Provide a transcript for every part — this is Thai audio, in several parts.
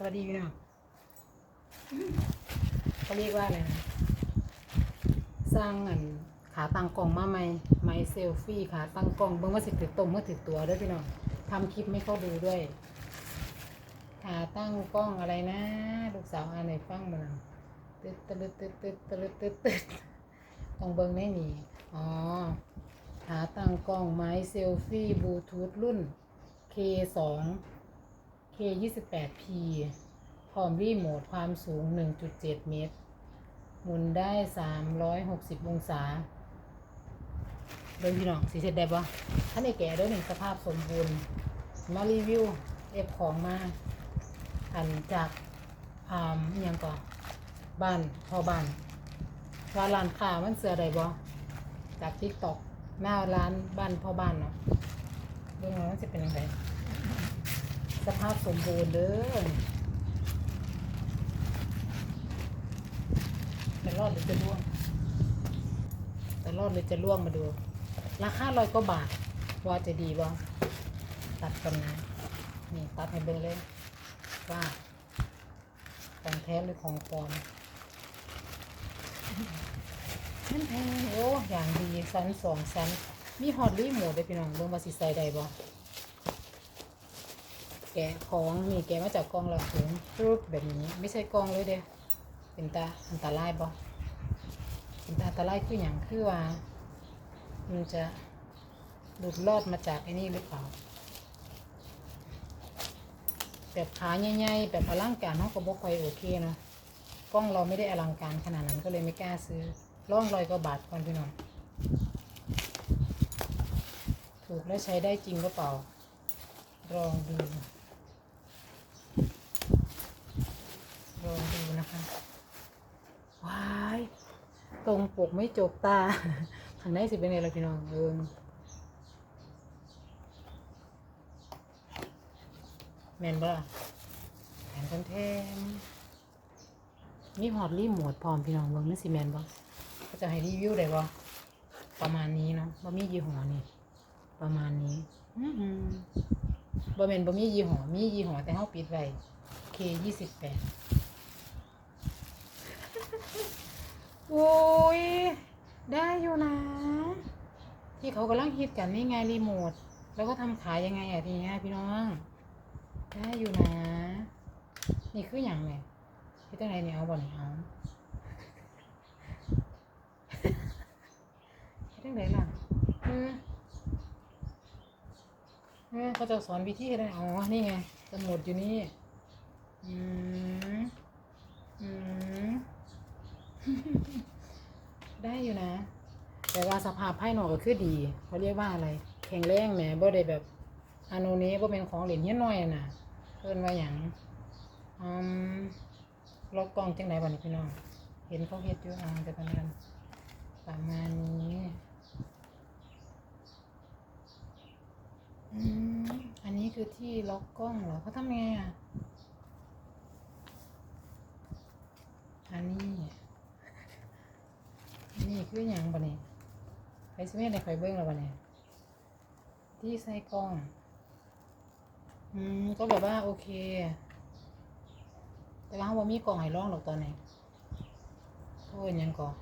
สวัสดีพี่น้องเขาเรียกว่าอะไรนะสร้างอันขาตั้งกล้องมาใหม่ไมเซลฟี่ขาตั้งกล้องเบิ่งว่าสิถือตรงเมื่อถือตัวด้วยพี่น้องทำคลิปไม่เข้าดูด้วยขาตั้งกล้องอะไรนะลูกสาวอ่านในฟังมาแล้วตึ๊ดตึ๊ดตึ๊ดตึ๊ดตึ๊ดตึ๊ดตึ๊ดต้องเบิ่งไม่มีอ๋อขาตั้งกล้องไม้เซลฟี่บลูทูธรุ่น K2 K28P พร้อมรีโมทความสูง 1.7 เมตร หมุนได้ 360 องศาเดินพี่น้องสีเสร็จได้ปะท่านไอ้แก่เด้วยหนึ่งสภาพสมบูรณ์ มารีวิว เอฟของมา อันจากอ่าอหยังก่อนบ้านพอบ้านว่าร้านค้ามันเสือใดบ่จากทิกตอกหน้าร้านบ้านพ่อบ้านเนาะเรื่องมันจะเป็นยังไง สภาพสมบูรณ์เด้อจะรอดหรือจะร่วงจะรอดหรือจะร่วงมาดู ราคาร้อยกว่าบาท ว่าจะดีบ่ตัดกันนะนี่ตัดให้เบิ่งเลยว่าของแท้หรือของปลอมนั่นแพงโอ้อย่างดีสันสองสันมีฮอตรีโมทด้พี่น้องเบิ่งว่าสิใส่ได้บ่ กะของนี่แกะมาจากกล่องละถุงรูปแบบนี้ ไม่ใช่กล่องเลยเด้เป็นตาอันตรายบ่เป็นตาอันตรายคืออย่างคือว่า มันจะหลุดรอดมาจากไอ้นี่หรือเปล่าแบบขาใหญ่ๆแบบอลังการเขาก็บอกค่อยโอเคเนาะกล้องเราไม่ได้อลังการขนาดนั้นก็เลยไม่กล้าซื้อร่องรอยกว่าบาทก่อนพี่น้องถูกและใช้ได้จริงก็เปล่าลองดู ตรงปกไม่จบตาขันได้สิเป็นไงล่ะพี่น้องเอิงแมนบ่แผนคอนเทนนี่หอดรีหมดพร้อมพี่น้องเบิ่งนั่นสิแมนบ่ก็จะให้รีวิวได้บ่ประมาณนี้เนาะบ่มียี่ห้อนี่ประมาณนี้บ่แมนบ่มียี่ห้อมียี่ห้อแต่เขาปิดไว้แปด โอ้ย ได้อยู่นะ ที่เขากำลังฮิตกันนี่ไงรีโมท แล้วก็ทำขายยังไงอะทีเนี้ยพี่น้อง ได้อยู่นะ นี่คืออย่างไรที่ตั้งไหนเนี่ยเอาบ่เนี่ยเอาที่ตั้งไหนล่ะเออเออเขาจะสอนวิธีให้ได้อ๋อ นี่ไงสมุดอยู่นี่ อืม อืม ได้อยู่นะ แต่ว่าสภาพภายนอก็คือดีเขาเรียกว่าอะไร แข็งแรงแหมบ่ได้แบบอาโนนี้บ่เป็นของเหรียญเฮี้ยน้อยน่ะเพิ่นว่าหยังอืมล็อกกล้องจังไหนบัดนี้พี่น้อง เห็นเขาเฮ็ดอยู่อ่าแต่ประมาณประมาณนี้อันนี้คือที่ล็อกกล้องเหรอเขาทำไงอะอันนี้ นนี้คือหยังบัดนี้ไปสิเฮ็ดให้ข่เบิ่งแล้วบัดนี้ที่ใส่กล้อง อืม ก็แบบว่าโอเค แต่ว่าเขาบ่มีกล่องให้ร้องหรอกตอนนี้โอ้ยยังก่อน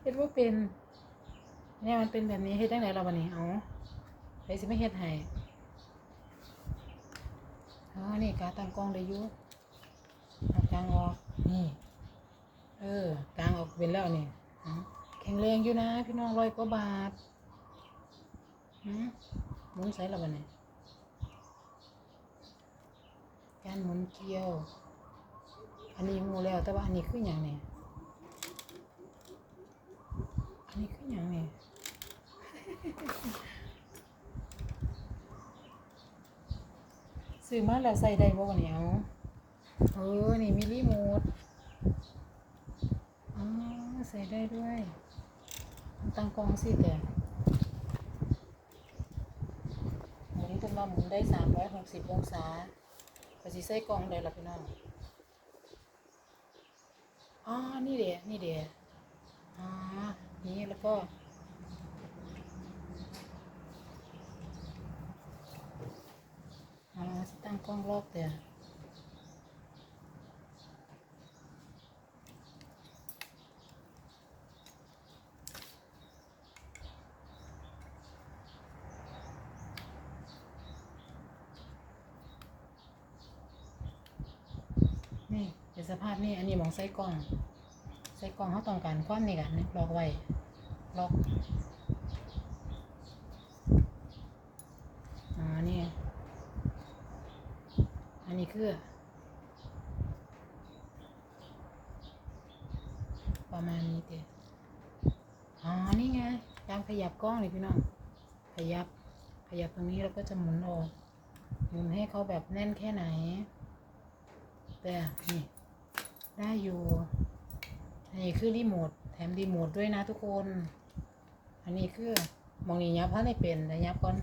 เฮ็ดว่าเป็น เนี่ยมันเป็นแบบนี้เฮ็ดจังไดเราบัดนี้ เอาไปสิไม่เฮ็ดให้ อ๋อนี่การตั้งกล้องได้อยู่เอากลางออก นี่ เออกลางออกเป็นแล้วนี่แข็งแรงอยู่นะ พี่น้องร้อยกว่าบาทหืมหมุนใส่ละบัดนี้การหมุนเกลียว อันนี้งูแล้ว แต่ว่าอันนี้คืออย่างเนี่ยอันนี้คืออย่างเนี่ย ซื้อมาแล้วใส่ได้บ่วะเนี่ยเอาเออนี่มีรีโมทอ๋อใส่ได้ด้วยตั้งกล้องสิแต่หมุนขึ้นมาหมุนได้สามร้อยหกสิบองศาก็สิใส่กล้องได้ละพี่น้องอ๋อนี่เดียนี่เดียอ๋อนี่แล้วก็ ล้องรอบแต่นี่เป็นสภาพนี่อันนี้มองใส่กล้องใส่กล้องเขาต้องการความนี่กันนี่ล็อกไว้ล็อกอ่านี่ คือ ประมาณนี้เตะอ๋อ นี่ไงการขยับกล้องเลยพี่น้อง ขยับ ขยับตรงนี้แล้วก็จะหมุนออก หมุนให้เขาแบบแน่นแค่ไหน แต่นี่ ได้อยู่อันนี้คือรีโมท แถมรีโมทด้วยนะทุกคน อันนี้คือมองนี่ยับถ้าไม่เป็นแต่ยับก่อน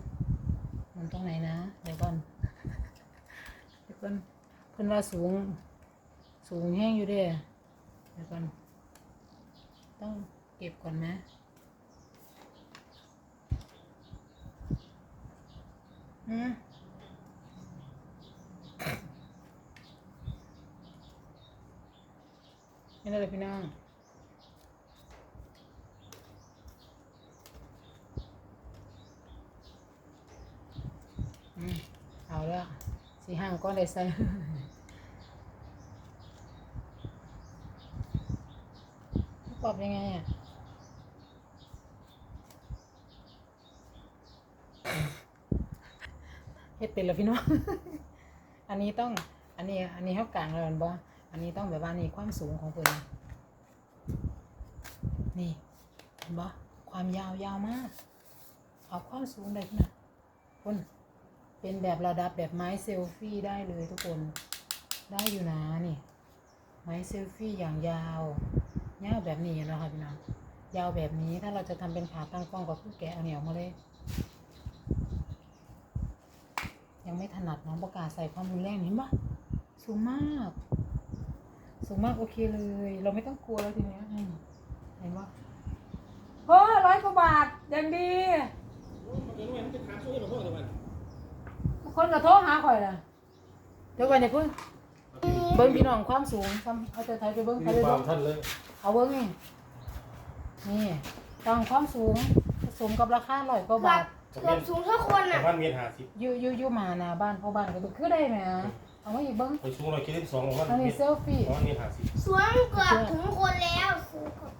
มุนตรงไหนนะ เดี๋ยวก่อน ก่อนเพิ่นว่าสูง สูงแห้งอยู่เด้เดี๋ยวก่อนต้องเก็บก่อนนะอืมนี่เลยพี่น้อง อืมเอาแล้วสี ห้างก็ได้ใส่ปรับยังไงอะเฮ็ดเป็นแล้วพี่น้อง อันนี้ต้อง อันนี้ อันนี้เท่ากลางแล้วแม่นบ่อันนี้ต้องแบบว่านี่ความสูงของเพิ่นนี่เห็นบ่ความยาวยาวมาก เอาความสูงได้ขนาดคน เป็นแบบระดับแบบไม้เซลฟี่ได้เลยทุกคนได้อยู่นะนี่ ไม้เซลฟี่อย่างยาวยาวแบบนี้นะคะพี่น้องยาวแบบนี้ถ้าเราจะทำเป็นขาตั้งกล้องก็คือแกะเหนียวมาเลย ยังไม่ถนัดน้องประกาศใส่ความรุนแรงเห็นปะสูงมาก สูงมากโอเคเลย เราไม่ต้องกลัวแล้วทีเนี้ยเห็นปะเฮ้ยร้อยกว่าบาทยังดี คนกระโทษหาข่อยล่ะเดี๋ยวก่อนอย่าเพิ่งเบิ้งพี่น้องความสูงซ้ำเอาแต่ไทยไปเบิ้งไทยไปมีคเบิ้วางมท่านเลยเอาเบิ้งนี่นี่ตั้งความสูงผสมกับราคาร้อยกว่าบาทเกือบสูงเท่าคนอะพันเมียนหาสิบอยู่อยู่อยู่มาหน้าบ้านพ่อบ้านก็ดูคือได้ไหมอะเอามาอีกเบิ้งไปสูงร้อยเจ็ดสิบสองพันอันเมีนี้ยนเซลฟี่พันเมียนหาสิบสูงเกือบถึงคนแล้วสูงเกือบ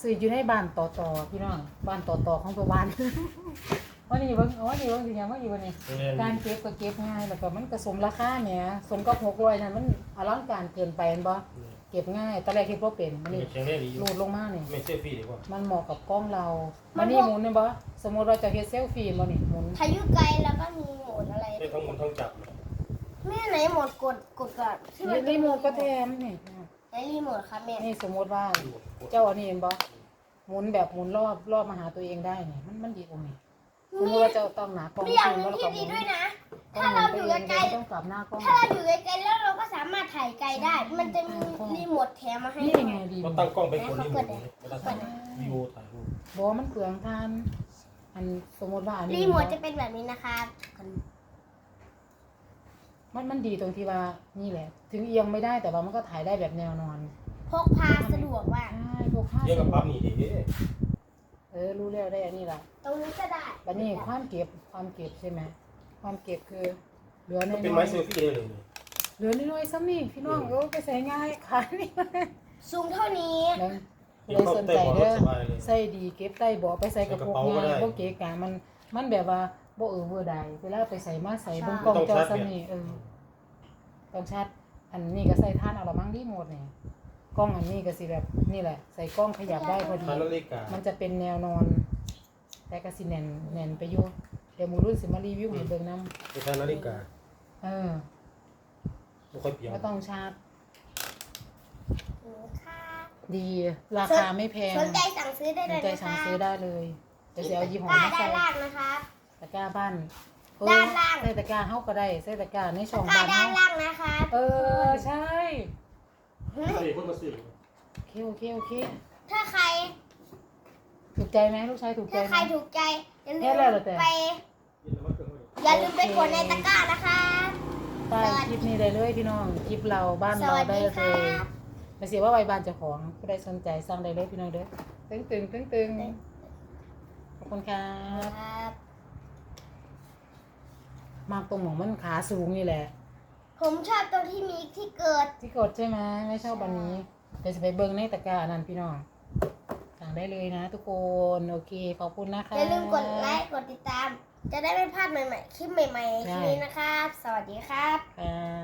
สื่ออยู่ในบ้านต่อต่อพี่น้องบ้านต่อต่อของพ่อบ้าน วันนี้เบิ้งเอาวันนี้เบิ้งสิยังว่าอยู่วันนี้เรียนการเก็บก็เก็บง่ายแล้วก็มันก็สมราคาเนี่ยสมกับหกร้อยนั่นมันอลังการเกินไปเห็นบ่เก็บง่ายตอนแรกคิดว่าเป็นมันมีนี่เชียงเรียนดีอยู่รูดลงมานี่ไม่เซฟฟี่ดีกว่ามันเหมาะกับกล้องเรามันนี่หมุนเนี่ยบ่สมมติเราจะเฮ็ดเซลฟี่บ่นี่หมุนทายุไกลแล้วก็มีโหมดอะไรได้ทั้งหมดทั้งจับแม่ไหนโหมดกดกดก่อนที่มันรีโมทก็แถมนี่ไหนรีโมทครับแม่นี่สมมติว่าเจ้าอันนี้เห็นบ่หมุนแบบหมุนรอบรอบมาหาตัวเองได้เนี่ยมันมันดีตรงนี้ สมมติว่าเจ้าต้องหนากล้องมีอย่างหคืนึนงแล้วที่ก็หมุนดีด้วยนะกล้อถ้างหมุเรานไปอยู่เองไกลเราต้องกลับหน้ากล้องๆถ้าเราอยู่ไกลๆแล้วเราก็สามารถถ่ายไกลได้ มันจะมีรีโมทแถมมาให้นี่ด้วยไงดีเราตั้งกล้องไปคนนี้หมดเลยเวลาถ่ายวิวถ่ายรูปบอกว่ามันเปลืองทานอันสมมติว่าอันนี้รีโมทจะเป็นแบบนี้นะคะมันมันดีตรงที่ว่านี่แหละ ถึงเอียงไม่ได้แต่ว่ามันก็ถ่ายได้แบบแนวนอน พกพาสะดวกมากใช่พวกผ้าเรียกกับปั๊บนี่ดีเออรู้แล้วได้อันนี้ละตรงนี้ก็ได้บันนี้ความเก็บความเก็บใช่ไหมความเก็บคือเหลือน้ก็อยเป็นไม้เซลฟี่ได้เลยๆเหลือน้อยๆซ้ำนี่พี่น้องโอ้ไปใส่ง่ายขายนี่สูงเท่านี้นั่นเลยสนใจเด้อสบายเลยใส่ดีเก็บใต้เบาะไปใส่กระปุกใส่กระเป๋าก็ง่ายได้บ่เก๋กะมันมันแบบว่าบ่เออเวอร์ใดเวลาไปใส่มาใส่เบนกล่องจอซ้ำนี่เออต้องชัดอันนี้ก็ใส่ท่านเอาละมั้งรีโมทนี่ก ล้องอันนี้ก็สิแบบนี่แหละ ใส่กล้องขยับได้พอดีทานนาฬิกามันจะเป็นแนวนอน แต่ก็สิแน่นแน่นไปอยู่เดี๋ยวหมูรุ่นสิมารีวิวให้เบิ่งนํเป็นทานนาฬิกาเออไม่ค่อยเปลี่ยนก็ต้องชาร์จค่ะดีราคาไม่แพงสนใจสั่งซื้อได้สเลนยใจนะคะสั่งซื้อได้เลยเดี๋ยวสิเอายี่ห้อตะมากร้าใส่ด้านล่างนะคะตะกร้าบ้านเออด้านล่างใส่ตะกร้าเฮาก็ได้ใส่ตะกร้าในช่องตะกร้าบ้านด้าเฮานล่างนะคะ เออใช่ ใส่คนมาซื้อโอเคโอเคโอเคถ้าใคร ถูกใจไหมลูกชายถูกใจถ้าไหใคม รถูกใจอย่าลืแค่มแล้วเหรอแต่ ไป อย่าลืมไปกดในตะกร้านะคะโใต้คลิปนี้ได้เลยพี่น้องคลิปเราบ้านสเราวัสได้ดีเลค่ะยไม่เสียว่าไว้บ้านเจ้าของผู้ใดสนใจสั่งได้เลยพี่น้องเด้อตึงตึงตึงตึงขอบคุณครับ ครับ มากตรงหมองมันขาสูงนี่แหละ ผมชอบตรงที่มีที่เกิด ที่กดใช่ไหมไม่ชอบวันนี้เดี๋ยวจะไปเบิ้งในตะกร้าอันนั้นพี่น้องสั่งได้เลยนะ ทุกคนโอเคขอบคุณนะคะ อย่าลืมกดไลค์ กดติดตาม จะได้ไม่พลาดใหม่ๆ คลิปใหม่ๆ คลิปนี้นะครับ สวัสดีครับครับ